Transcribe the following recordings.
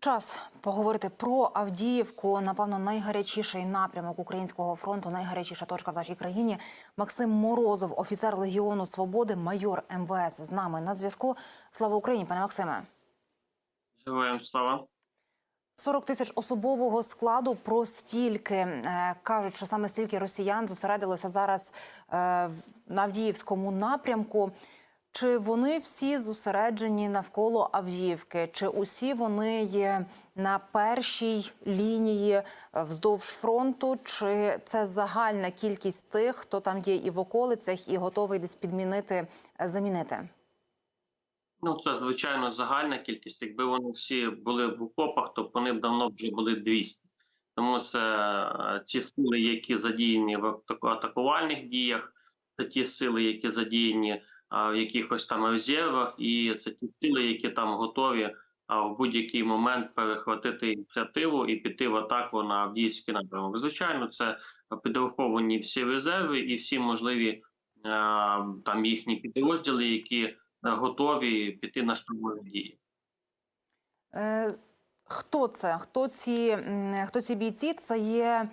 Час поговорити про Авдіївку. Напевно, найгарячіший напрямок українського фронту, найгарячіша точка в нашій країні. Максим Морозов, офіцер Легіону Свободи, майор МВС з нами на зв'язку. Слава Україні, пане Максиме. Героям слава. 40 тисяч особового складу про стільки Е, кажуть, що саме стільки росіян зосередилося зараз е, в- на Авдіївському напрямку. Чи вони всі зосереджені навколо Авдіївки? Чи усі вони є на першій лінії е, вздовж фронту? Чи це загальна кількість тих, хто там є і в околицях, і готовий десь підмінити, е, замінити? Ну це звичайно загальна кількість. Якби вони всі були в окопах, то вони б давно вже були 200. Тому це е, ті сили, які задіяні в атакувальних діях, це ті сили, які задіяні в якихось там резервах, і це ті сили, які там готові в будь-який момент перехватити ініціативу і піти в атаку на Авдіївський напрямок. Звичайно, це підраховані всі резерви і всі можливі там їхні підрозділи, які е, готові піти на штурмові дії. Е, Хто це? Хто ці, хто ці бійці? Це є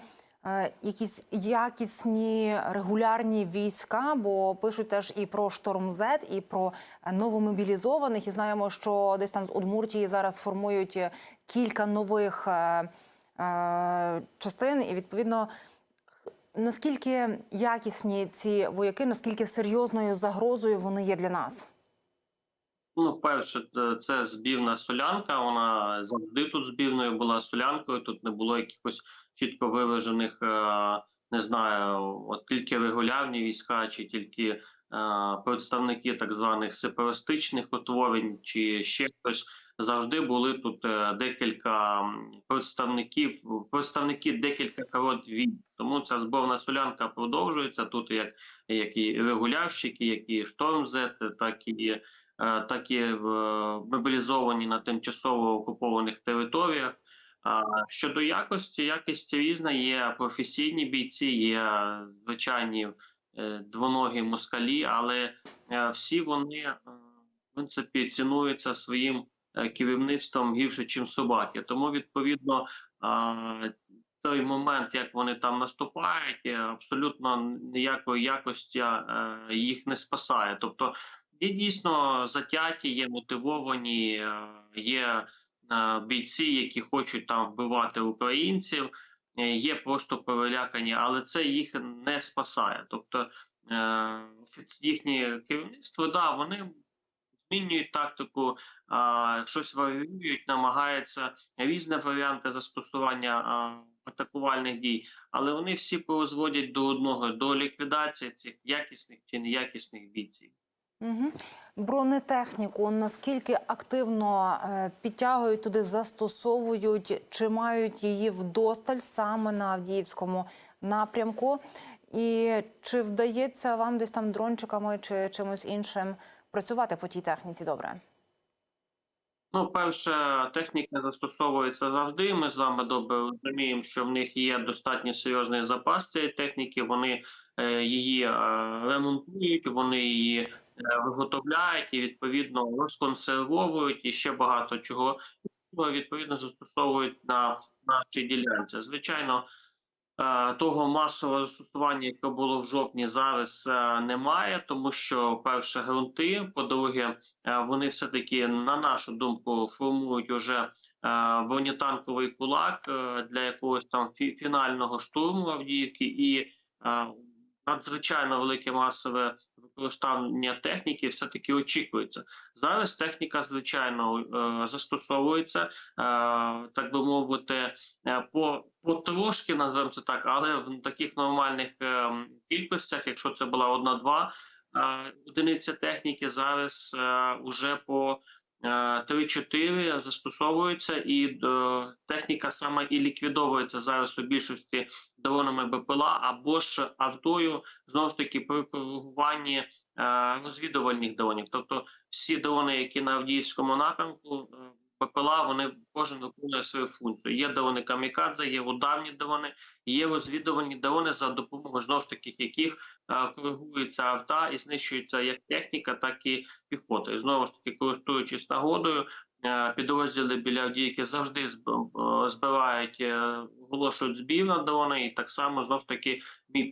якісь якісні регулярні війська, бо пишуть теж і про шторм Z, і про е, новомобілізованих. І знаємо, що десь там з Удмуртії зараз формують е, кілька нових е, е, частин, і відповідно. Наскільки якісні ці вояки, наскільки серйозною загрозою вони є для нас? Ну, перше, е, це збірна солянка. Вона завжди тут збірною була солянкою. Тут не було якихось чітко виважених, е, не знаю, от тільки регулярні війська, чи тільки е, представники так званих сепаратистичних утворень, чи ще хтось. Завжди були тут декілька представників, представники декілька корот війн. Тому ця зборна солянка продовжується тут, як, як і регулярщики, як і штормзет, так і так і е, мобілізовані на тимчасово окупованих територіях. Щодо якості, якість різна. Є професійні бійці, є звичайні е, двоногі москалі, але е, всі вони е, в принципі цінуються своїм е, керівництвом гірше, ніж собаки. Тому відповідно. той момент, як вони там наступають, е, абсолютно ніякої якості е, їх не спасає. Тобто Є дійсно затяті, є мотивовані, е, є е, бійці, які хочуть там вбивати українців, е, є просто перелякані, але це їх не спасає. Тобто їхнє керівництво, да, вони змінюють тактику, щось варіюють, намагаються різні варіанти застосування атакувальних дій, але вони всі призводять до одного до ліквідації цих якісних чи неякісних бійців. Угу. Бронетехніку наскільки активно е, підтягують туди, застосовують, чи мають її вдосталь саме на Авдіївському напрямку? І чи вдається вам десь там дрончиками чи чимось іншим працювати по тій техніці добре? Ну, перше, техніка застосовується завжди. Ми з вами добре розуміємо, що в них є достатньо серйозний запас цієї техніки. Вони е, її е, ремонтують, вони її е, виготовляють і відповідно розконсервовують і ще багато чого відповідно застосовують на нашій ділянці. Звичайно. Е, Того масового застосування, яке було в жовтні, зараз е, немає, тому що перше ґрунти, по-друге, вони все таки, на нашу думку, формують уже бронетанковий кулак е, для якогось там фі- фінального штурму Авдіївки і надзвичайно велике масове використання техніки все таки очікується. Зараз техніка звичайно е, застосовується, е, так би мовити, е, по потрошки називаємо це так, але в таких нормальних е, кількостях, якщо це була одна-два одиниця техніки, зараз е, уже по е, 3-4 застосовуються, і е, техніка саме і ліквідовується зараз у більшості дронами БПЛА або ж автою знову ж таки при коригуванні е, розвідувальних дронів. Тобто всі дрони, які на Авдіївському напрямку. Е, вони кожен виконує свою функцію. Є дрони камікадзе, є ударні дрони, є розвідувальні дрони, за допомогою знову ж таки яких е, коригується авто і знищується як техніка, так і піхота. І знову ж таки, користуючись нагодою, е, підрозділи біля Авдіївки завжди е, збирають, оголошують збір на дрони, і так само знову ж таки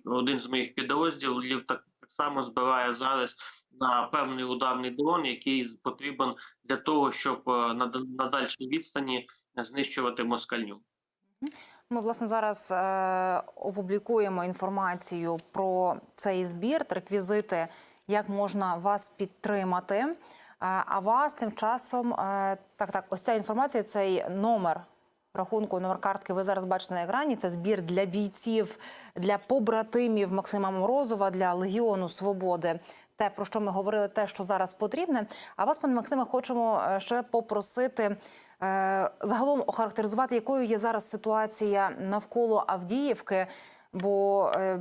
один з моїх підрозділів так, так само збирає зараз на певний ударний дрон, який потрібен для того, щоб е, на, на дальшій відстані знищувати москальню. Ми власне зараз е, опублікуємо інформацію про цей збір, реквізити, як можна вас підтримати. Е, а вас тим часом е, так, так, ось ця інформація, цей номер рахунку, номер картки. Ви зараз бачите на екрані. Це збір для бійців, для побратимів Максима Морозова, для Легіону Свободи. Те, про що ми говорили, те, що зараз потрібне. А вас, пане Максиме, хочемо е, ще попросити. Е, Загалом охарактеризувати, якою є зараз ситуація навколо Авдіївки, бо е,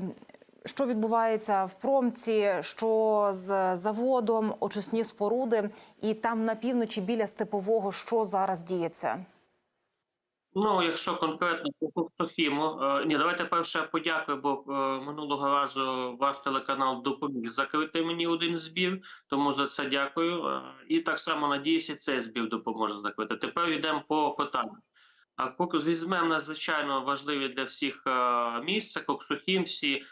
що відбувається в промці, що з заводом, очисні споруди, і там на півночі біля степового, що зараз діється? Ну, якщо конкретно по Коксохіму, е, ні, давайте перше подякую, бо е, минулого разу ваш телеканал допоміг закрити мені один збір, тому за це дякую. Е, і так само надіюся, цей збір допоможе закрити. Тепер йдемо по питанню. Візьмемо надзвичайно важливі для всіх місце. Коксохім всі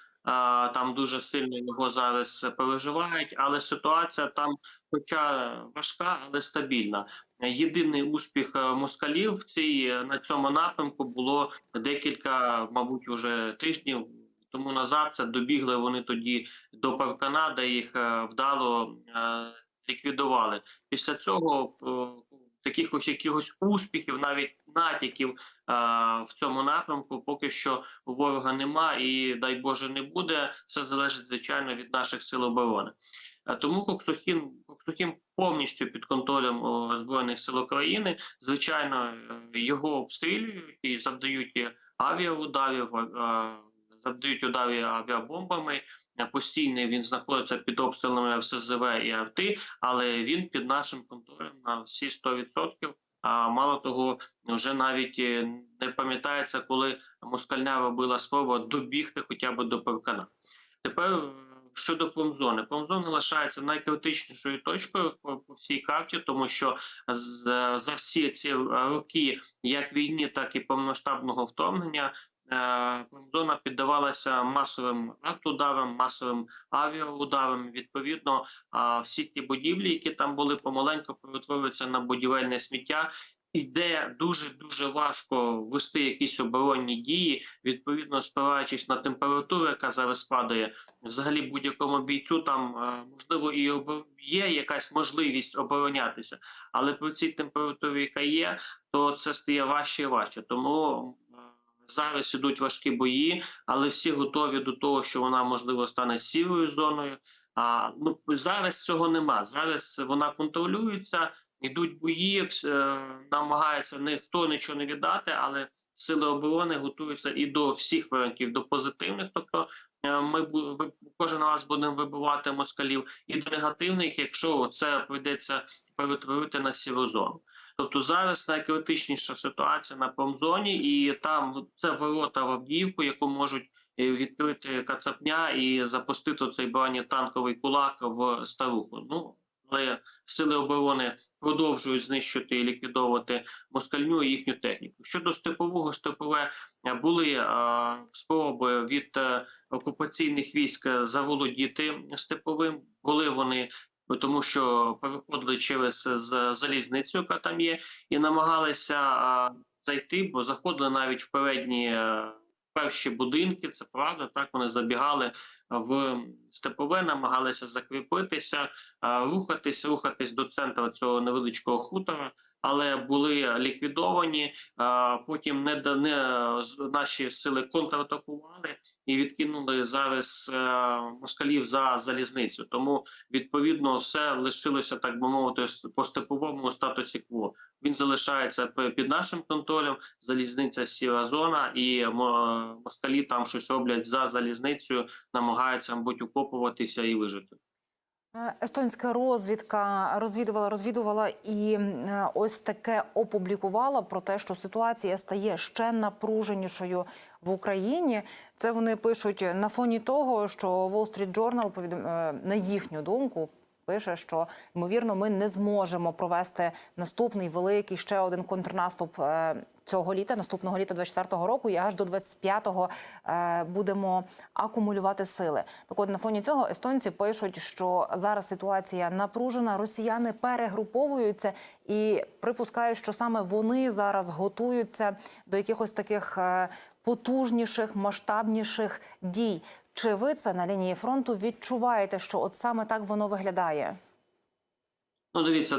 там дуже сильно його зараз переживають, але ситуація там, хоча важка, але стабільна. Єдиний успіх е, москалів в цій е, на цьому напрямку було декілька, мабуть, уже тижнів тому назад. Це добігли вони тоді до паркана, де їх е, вдало ліквідували. Після цього таких ось якихось успіхів, навіть натяків в цьому напрямку, поки що ворога нема, і дай Боже не буде. Все залежить звичайно від наших сил оборони. Тому Коксухін, Коксухін повністю під контролем збройних сил України. Звичайно, е, його обстрілюють і завдають авіаударів, завдають ударів авіабомбами. Постійно він знаходиться під обстрілами ФСЗВ і АРТИ, але він під нашим контролем на всі 100%. А мало того, вже навіть е, не пам'ятається, коли москальня робила спробу добігти хоча б до паркана. Тепер е, щодо промзони, промзона лишається найкритичнішою точкою по, всій карті, тому що з- за всі ці роки, як війни, так і повномасштабного вторгнення, е, промзона піддавалася масовим артударам, масовим авіаударам. Відповідно, всі ті будівлі, які там були, помаленьку перетворюються на будівельне сміття. І де дуже дуже важко вести якісь оборонні дії, відповідно спираючись на температуру, яка зараз падає, взагалі будь-якому бійцю там е, можливо і є якась можливість оборонятися, але при цій температурі, яка є, то це стає важче і важче. Тому е, зараз ідуть важкі бої, але всі готові до того, що вона можливо стане сірою зоною. А ну зараз цього нема. Зараз вона контролюється, йдуть бої, е, намагається ніхто нічого не віддати, але сили оборони готуються і до всіх варіантів, до позитивних. Тобто е, ми кожен раз будемо вибивати москалів, і до негативних, якщо це прийдеться перетворити на сіру зону. Тобто зараз найкритичніша ситуація на промзоні, і там це ворота в Авдіївку, яку можуть е, відкрити Кацапня і запустити цей бронетанковий кулак в старуху. Ну але сили оборони продовжують знищувати і ліквідовувати москальню і їхню техніку. Щодо степового, степове е, були е, спроби від е, окупаційних військ заволодіти степовим. Були вони. Тому що переходили через залізницю, яка там є, і намагалися зайти, бо заходили навіть в передні перші будинки. Це правда. Так вони забігали в степове, намагалися закріпитися, рухатись, рухатись до центру цього невеличкого хутора. Але були ліквідовані. Потім не, не наші сили контратакували і відкинули зараз е, москалів за залізницю. Тому відповідно все лишилося так би мовити по степовому статусі кво. Він залишається під нашим контролем. Залізниця сіра зона, і мо- москалі там щось роблять за залізницею, намагаються мабуть укопуватися і вижити. Е, Естонська розвідка розвідувала, розвідувала і е, ось таке опублікувала про те, що ситуація стає ще напруженішою в Україні. Це вони пишуть на фоні того, що Wall Street Journal, повідом- е, на їхню думку, пише, що ймовірно ми не зможемо провести наступний великий ще один контрнаступ. Цього літа, наступного літа 24-го року, і аж до 25-го е, будемо акумулювати сили. Так от на фоні цього естонці пишуть, що зараз ситуація напружена, росіяни перегруповуються і припускають, що саме вони зараз готуються до якихось таких е, потужніших, масштабніших дій. Чи ви це на лінії фронту відчуваєте, що от саме так воно виглядає? Ну, дивіться,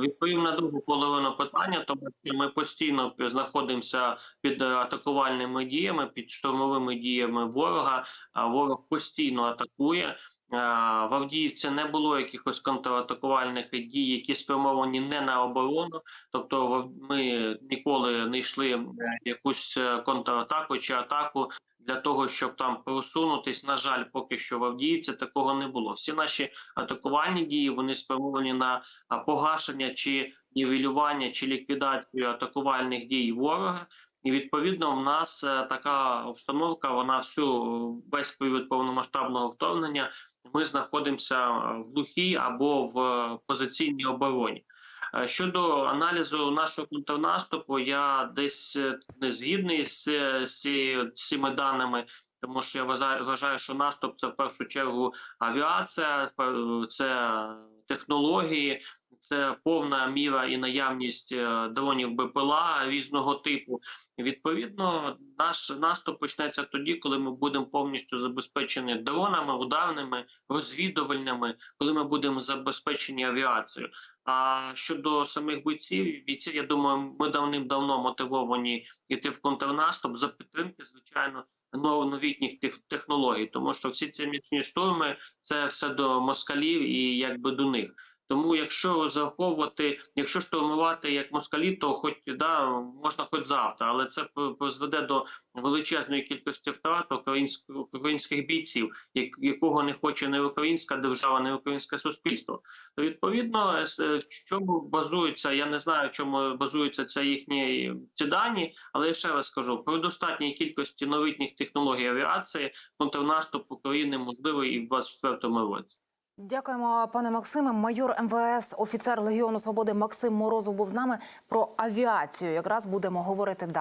відповім на другу половину питання, тому що ми постійно знаходимося під атакувальними діями, під штурмовими діями ворога. Ворог постійно атакує. В Авдіївці не було якихось контратакувальних дій, які спрямовані не на оборону. Тобто, ми ніколи не йшли якусь е, контратаку чи атаку для того, щоб там просунутись. На жаль, поки що в Авдіївці такого не було. Всі наші атакувальні дії вони спрямовані на погашення чи нівелювання чи ліквідацію атакувальних дій ворога. І відповідно в нас е, така обстановка. Вона всю весь період повномасштабного вторгнення. Ми знаходимося в глухій або в е, позиційній обороні. Е, Щодо аналізу нашого контрнаступу, я десь е, не згідний з, е, з з цими даними, тому що я вважаю, що наступ це в першу чергу авіація, це технології, це повна міра і наявність дронів БПЛА різного типу. Відповідно, наш наступ почнеться тоді, коли ми будемо повністю забезпечені дронами, ударними, розвідувальними, коли ми будемо забезпечені авіацією. А щодо самих бійців, бійців, я думаю, ми давним-давно мотивовані йти в контрнаступ за підтримки, звичайно, нов- новітніх технологій, тому що всі ці міцні штурми це все до москалів і якби до них. Тому, якщо зараховувати, якщо штурмувати як москалі, то хоч да можна хоч завтра, але це призведе до величезної кількості втрат українських українських бійців, як- якого не хоче не українська держава, не українське суспільство. То відповідно, в чому базується, я не знаю, чому базуються це їхні ці дані, але я ще раз скажу при достатній кількості новітніх технологій авіації контрнаступ України можливий і в 24-му році. Дякуємо, пане Максиме. Майор МВС, офіцер Легіону Свободи Максим Морозов був з нами про авіацію. Якраз будемо говорити далі.